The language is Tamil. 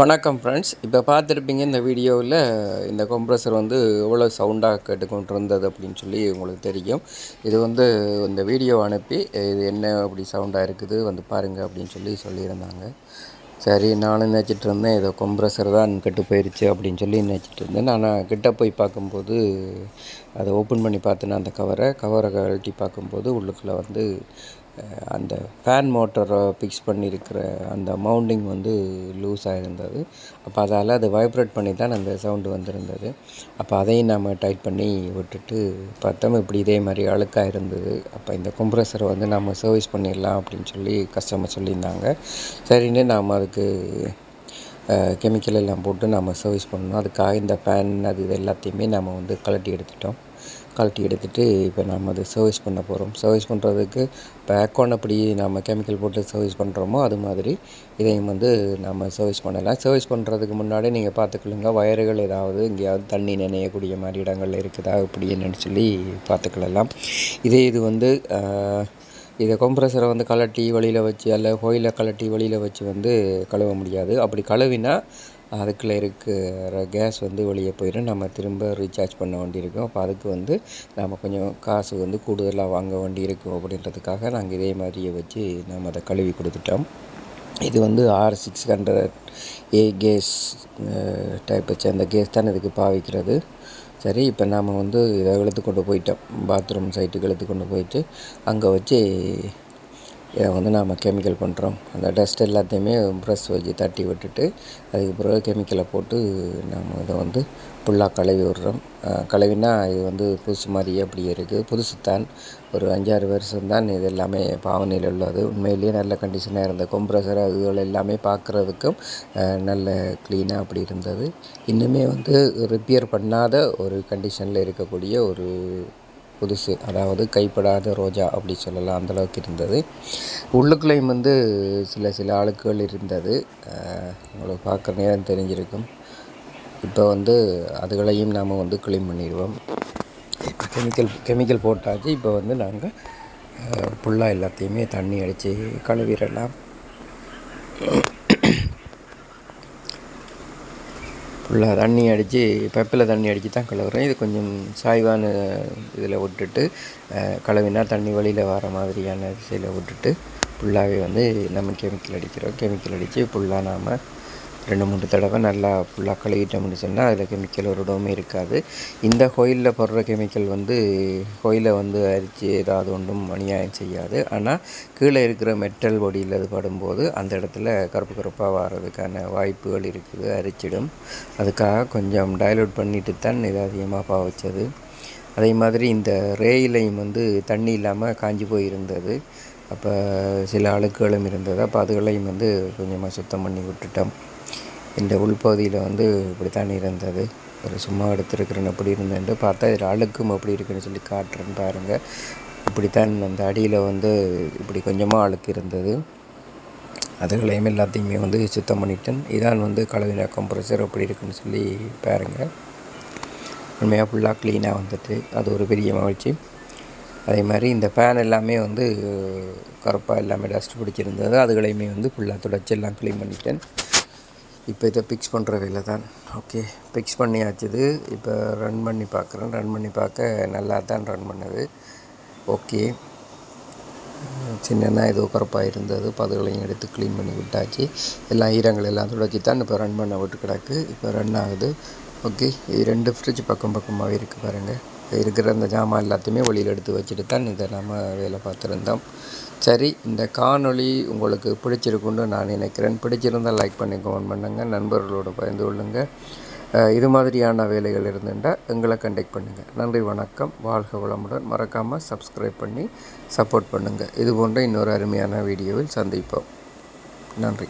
வணக்கம் ஃப்ரெண்ட்ஸ் இப்போ பார்த்துருப்பீங்க இந்த வீடியோவில் இந்த கம்ப்ரஸர் வந்து எவ்வளோ சவுண்டாக கேட்டுக்கொண்டு இருந்தது அப்படின்னு சொல்லி உங்களுக்கு தெரியும். இது வந்து இந்த வீடியோ அனுப்பி இது என்ன அப்படி சவுண்டாக இருக்குது வந்து பாருங்கள் அப்படின்னு சொல்லி சொல்லியிருந்தாங்க. சரி நானும் நினச்சிட்டு இருந்தேன் ஏதோ கம்ப்ரஸர் தான் கெட்டு போயிடுச்சு அப்படின்னு சொல்லி நினச்சிட்டு இருந்தேன். நான் கிட்ட போய் பார்க்கும்போது அதை ஓப்பன் பண்ணி பார்த்தேன்னா அந்த கவரை கவரை கழட்டி பார்க்கும்போது உள்ளுக்குள்ளே வந்து அந்த ஃபேன் மோட்டரை ஃபிக்ஸ் பண்ணியிருக்கிற அந்த மவுண்டிங் வந்து லூஸ் ஆகிருந்தது அப்போ அதால் அது வைப்ரேட் பண்ணி தான் அந்த சவுண்டு வந்திருந்தது. அப்போ அதையும் நாம் டைட் பண்ணி விட்டுட்டு பார்த்தோம் இப்படி இதே மாதிரி அழுக்காக இருந்தது. அப்போ இந்த கம்ப்ரஸரை வந்து நம்ம சர்வீஸ் பண்ணிடலாம் அப்படின்னு சொல்லி கஸ்டமர் சொல்லியிருந்தாங்க. சரின்னு நாம் அதுக்கு கெமிக்கல் எல்லாம் போட்டு நம்ம சர்வீஸ் பண்ணணும் அதுக்காக இந்த ஃபேன் அது இது எல்லாத்தையுமே நம்ம வந்து கழட்டி எடுத்துட்டோம். கழட்டி எடுத்துகிட்டு இப்போ நம்ம அது சர்வீஸ் பண்ண போகிறோம் சர்வீஸ் பண்ணுறதுக்கு இப்போ அப்படி நம்ம கெமிக்கல் போட்டு சர்வீஸ் பண்ணுறோமோ அது மாதிரி இதையும் வந்து நம்ம சர்வீஸ் பண்ணலாம். சர்வீஸ் பண்ணுறதுக்கு முன்னாடி நீங்கள் பார்த்துக்கலுங்க வயர்கள் ஏதாவது எங்கேயாவது தண்ணி நினையக்கூடிய மாதிரி இடங்கள் இருக்குதா அப்படின்னு சொல்லி பார்த்துக்கலாம் இதே இது வந்து இதை கொம்ப்ரஸரை வந்து கலட்டி வழியில் வச்சு அல்ல கோயிலை கலட்டி வழியில் வச்சு வந்து கழுவ முடியாது. அப்படி கழுவினா அதுக்குள்ளே இருக்கிற கேஸ் வந்து வெளியே போயிடும். நம்ம திரும்ப ரீசார்ஜ் பண்ண வேண்டியிருக்கும். அப்போ அதுக்கு வந்து நம்ம கொஞ்சம் காசு வந்து கூடுதலாக வாங்க வேண்டி இருக்கும் அப்படின்றதுக்காக நாங்கள் இதே மாதிரியே வச்சு நம்ம அதை கழுவி கொடுத்துட்டோம். இது வந்து R six hundred A gas type வச்சு அந்த கேஸ் தான் இதுக்கு பாவிக்கிறது. சரி இப்போ நாம் வந்து இதை இழுத்து கொண்டு போயிட்டோம். பாத்ரூம் சைட்டுக்கு இழுத்து கொண்டு போயிட்டு அங்கே வச்சு இதை வந்து நாம் கெமிக்கல் பண்ணுறோம் அந்த டஸ்ட் எல்லாத்தையுமே ப்ரெஷ் வச்சு தட்டி விட்டுட்டு அதுக்கு பிறகு கெமிக்கலை போட்டு நாம் இதை வந்து ஃபுல்லாக கழுவி விடுறோம். கழுவினா இது வந்து புதுசு மாதிரியே அப்படியே இருக்குது புதுசு தான். ஒரு அஞ்சாறு வருஷம் தான் இது எல்லாமே பாவனையில் உள்ளது. உண்மையிலேயே நல்ல கண்டிஷனாக இருந்த கொம்ப்ரஸர் அதுகள் எல்லாமே பார்க்குறதுக்கும் நல்ல க்ளீனாக அப்படி இருந்தது. இன்னுமே வந்து ரிப்பேர் பண்ணாத ஒரு கண்டிஷனில் இருக்கக்கூடிய ஒரு புதுசு. அதாவது கைப்படாத ரோஜா அப்படி சொல்லலாம். அந்தளவுக்கு இருந்தது. உள்ளுக்குள்ளேயும் வந்து சில சில ஆளுக்குகள் இருந்தது. உங்களுக்கு பார்க்குற நேரம் தெரிஞ்சிருக்கும். இப்போ வந்து அதுகளையும் நாம் வந்து க்ளீன் பண்ணிடுவோம். இப்போ கெமிக்கல் கெமிக்கல் போட்டாச்சு. இப்போ வந்து நாங்கள் ஃபுல்லாக எல்லாத்தையுமே தண்ணி அடித்து கழுவிடலாம். ஃபுல்லாக தண்ணி அடித்து பைப்பில் தண்ணி அடித்து தான் கழுவுறேன். இது கொஞ்சம் சாய்வான இதில் விட்டுட்டு கழுவினா தண்ணி வழியில் வர மாதிரியான திசையில் விட்டுட்டு ஃபுல்லாகவே வந்து நம்ம கெமிக்கல் அடிக்கிறோம். கெமிக்கல் அடித்து ஃபுல்லாக நாம் ரெண்டு மூணு தடவை நல்லா ஃபுல்லாக கழுவிட்டோம்னு சொன்னால் அதில் கெமிக்கல் ஒரு இடமே இருக்காது. இந்த கோயிலில் போடுற கெமிக்கல் வந்து கோயிலை வந்து அரித்து ஏதாவது ஒன்றும் அநியாயம் செய்யாது. ஆனால் கீழே இருக்கிற மெட்டல் பொடியில் அது படும்போது அந்த இடத்துல கருப்பு கருப்பாக வர்றதுக்கான வாய்ப்புகள் இருக்குது அரிச்சிடும். அதுக்காக கொஞ்சம் டைலூட் பண்ணிட்டு தான் இதை அதிகமாக பாவச்சது. அதே மாதிரி இந்த ரேயிலையும் வந்து தண்ணி இல்லாமல் காஞ்சி போயிருந்தது. அப்போ சில அழுக்குகளும் இருந்தது. அப்போ அதுகளையும் வந்து கொஞ்சமாக சுத்தம் பண்ணி விட்டுட்டோம். இந்த உள்பகுதியில் வந்து இப்படித்தான் இருந்தது. ஒரு சும்மா எடுத்துருக்கிறேன் எப்படி இருந்தேன்ட்டு பார்த்தா இதில் அழுக்கும் அப்படி இருக்குன்னு சொல்லி காட்டுறேன்னு பாருங்கள் இப்படித்தான் அந்த அடியில் வந்து இப்படி கொஞ்சமாக அழுக்கு இருந்தது. அதுகளையும் எல்லாத்தையுமே வந்து சுத்தம் பண்ணிட்டேன். இதான் வந்து கலவின கம்ப்ரஸர் அப்படி இருக்குன்னு சொல்லி பாருங்கள் உண்மையாக ஃபுல்லாக க்ளீனாக வந்துட்டு அது ஒரு பெரிய மகிழ்ச்சி. அதே மாதிரி இந்த ஃபேன் எல்லாமே வந்து கருப்பாக எல்லாமே டஸ்ட் பிடிச்சிருந்தது. அதுகளையுமே வந்து ஃபுல்லாக தொடச்சி எல்லாம் க்ளீன் பண்ணிட்டேன். இப்போ இதை பிக்ஸ் பண்ணுற வேலை தான். ஓகே பிக்ஸ் பண்ணியாச்சுது. இப்போ ரன் பண்ணி பார்க்குறேன். ரன் பண்ணி பார்க்க நல்லா தான் ரன் பண்ணுது. ஓகே சின்னதாக ஏதோ கருப்பாக இருந்தது. பதுகளையும் எடுத்து க்ளீன் பண்ணி விட்டாச்சு. எல்லாம் ஈரங்கள் எல்லாம் துடைச்சி தான் இப்போ ரன் பண்ண விட்டு கிடக்கு இப்போ ரன் ஆகுது. ஓகே இது ரெண்டு ஃப்ரிட்ஜ் பக்கம் பக்கமாகவே இருக்குது பாருங்கள் இருக்கிற அந்த ஜாமான் எல்லாத்தையுமே வெளியில் எடுத்து வச்சுட்டு தான் இதை நம்ம வேலை பார்த்துருந்தோம். சரி இந்த காணொளி உங்களுக்கு பிடிச்சிருக்குன்னு நான் நினைக்கிறேன். பிடிச்சிருந்தால் லைக் பண்ணி கமெண்ட் பண்ணுங்கள் நண்பர்களோடு பகிர்ந்து கொள்ளுங்கள் இது மாதிரியான வேலைகள் இருந்துட்டால் எங்களை கண்டெக்ட் பண்ணுங்கள் நன்றி வணக்கம். வாழ்க வளமுடன். மறக்காமல் சப்ஸ்கிரைப் பண்ணி சப்போர்ட் பண்ணுங்கள் இது போன்ற இன்னொரு அருமையான வீடியோவில் சந்திப்போம். நன்றி.